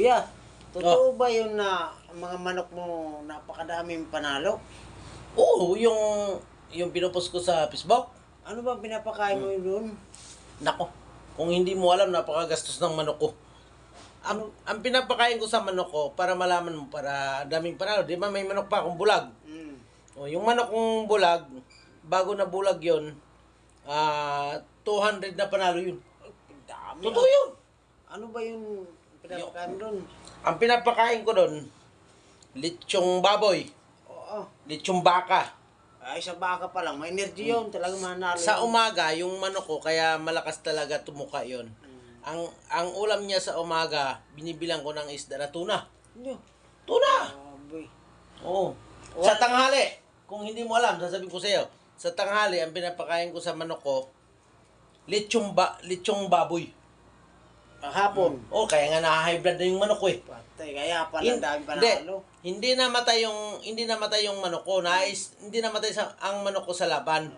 Kuya, totoo ba yun na ang mga manok mo napakadaming panalo? Oo, yung yung pinupost ko sa Facebook. Ano ba pinapakain mo yun doon? Nako, kung hindi mo alam, napakagastos ng manok ko. Ang, ang pinapakain ko sa manok ko, para malaman mo, para daming panalo. Di ba may manok pa akong bulag? Mm. O, yung manok kong bulag, bago na bulag yon ah 200 na panalo yun. Dami. Totoo yun. Ano ba yung pinapakain doon? Ang pinapakain ko doon, lechong baboy, Oo. lechong baka. Ay, sa baka pa lang, may energy yun. Talagang manalo. Sa yun. umaga, yung manok ko, kaya malakas talaga tumuka yon. Ang ang ulam niya sa umaga, binibilang ko ng isda na tuna. Ano? Tuna! Grabe. Oo. Sa tanghali, kung hindi mo alam, sasabihin ko sa iyo, sa tanghali, ang pinapakain ko sa manok ko, lechong, ba, lechong baboy. Kahapon. Oh, kaya nga na-high blood na yung manok ko eh. Patay, kaya pala Hin- dami hindi, panalo. hindi namatay yung hindi namatay yung manok ko. Nais, hindi namatay sa ang manok ko sa laban.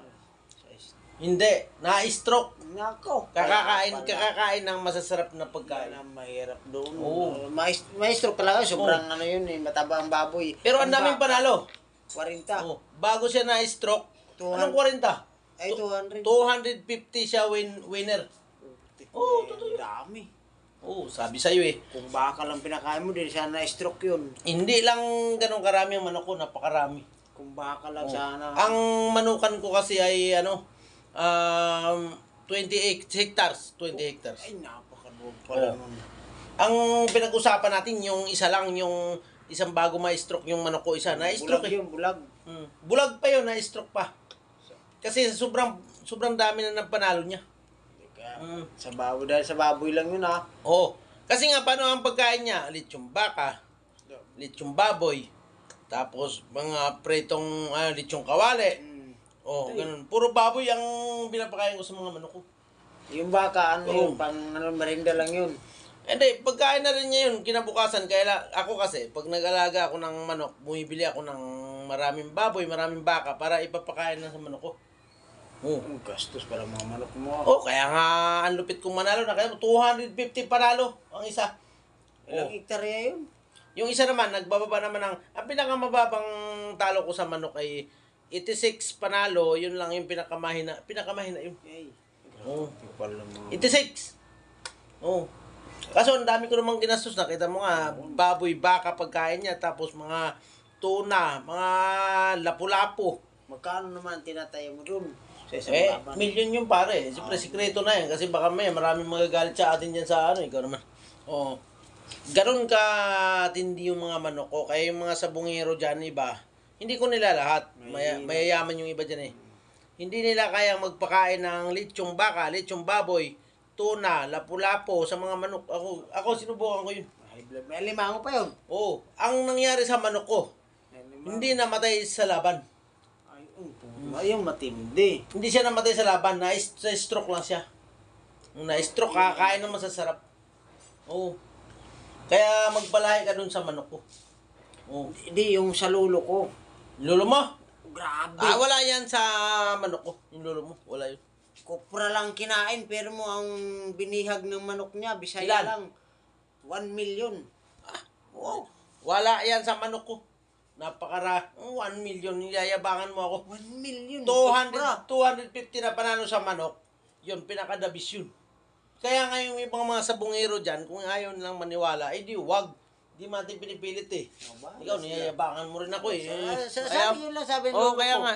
Hindi, na-stroke. Nako. Kakakain, pala. kakakain ng masasarap na pagkain. na mahirap doon. Oo. Mais- maestro talaga, sobrang ano yun eh, mataba ang baboy. Pero ang daming panalo. 40. Oh, bago siya na-stroke, anong 40? Ay, 200. 250 siya win, winner. Oo, totoo yun. Dami. Oh, sabi sa iyo eh. Kung baka lang pinakain mo, din sana na-stroke yun. Hindi lang ganun karami ang manok ko, napakarami. Kung baka lang Oh. sana. Ang manukan ko kasi ay ano, um, 28 hectares, 20 hectares. Ay, napakaluwag pala Oo. nun. Ang pinag-usapan natin, yung isa lang, yung isang bago ma-stroke yung manok ko, isa na-stroke Bulag eh. yun, bulag. Hmm. Bulag pa yun, na-stroke pa. Kasi sobrang sobrang dami na ng panalo niya. Kaya, Mm. sa baboy, dahil sa baboy lang yun ah. Oo. Kasi nga, paano ang pagkain niya? Lechong baka, lechong baboy, tapos mga pretong ah, lechong kawali. Mm. Oh, ganun. Puro baboy ang pinapakain ko sa mga manok ko. Yung baka, ano Oo. yun, pang ano, merinda lang yun. Hindi, pagkain na rin niya yun, kinabukasan, kaya ako kasi, pag nag-alaga ako ng manok, bumibili ako ng maraming baboy, maraming baka, para ipapakain na sa manok ko. Oh. Ang gastos pala mga manok mo. Oh, kaya nga, ang lupit kong manalo na, kaya 250 panalo ang isa. Ilang Oh. hektarya yun? Yung isa naman, nagbababa naman ng, ang pinakamababang talo ko sa manok ay 86 panalo, yun lang yung pinakamahina, pinakamahina yun. Ay, Oh. mga... 86! Oh. Kaso ang dami ko namang ginastos, nakita mo nga, baboy, baka pagkain niya, tapos mga tuna, mga lapu-lapu. Magkano naman tinatayo mo dun? Sa isang Eh, laban? million yung pare. Siyempre, sikreto na yan. Kasi baka may maraming magagalit sa atin dyan sa ano. Ikaw naman. Oo. Ganon ka tindi yung mga manok ko. Kaya yung mga sabungero dyan, iba, hindi ko nila lahat. Maya, mayayaman yung iba dyan eh. Hindi nila kayang magpakain ng lechong baka, lechong baboy, tuna, lapu-lapo sa mga manok. Ako, ako sinubukan ko yun. High blood. May limango pa yun. Oo. Ang nangyari sa manok ko, May limango. hindi namatay sa laban. Ay, ayun, matindi. Hindi siya namatay sa laban, na stroke lang siya. Nung na-stroke, kakain ng masasarap. Oo. Kaya magpalahi ka dun sa manok ko. Oo. Hindi, yung sa lulo ko. Lolo mo? Grabe. Ah, wala yan sa manok ko. Yung lolo mo, wala yun. Kupra lang kinain, pero mo ang binihag ng manok niya, bisaya Ilan? lang. 1 million. Wow. Wala yan sa manok ko. Napakara. 1 million, yayabangan mo ako. 1 million. 200, Kupra. 250 na panalo sa manok, yun, pinakadabis yun. Kaya ngayon yung ibang mga sabungero dyan, kung ayaw nilang maniwala, eh di wag. Di natin pinipilit eh. Aba, Ikaw, niyayabangan mo rin ako eh. Sa, sa, sabi yun lang, sabi Oo, lolo kaya nga.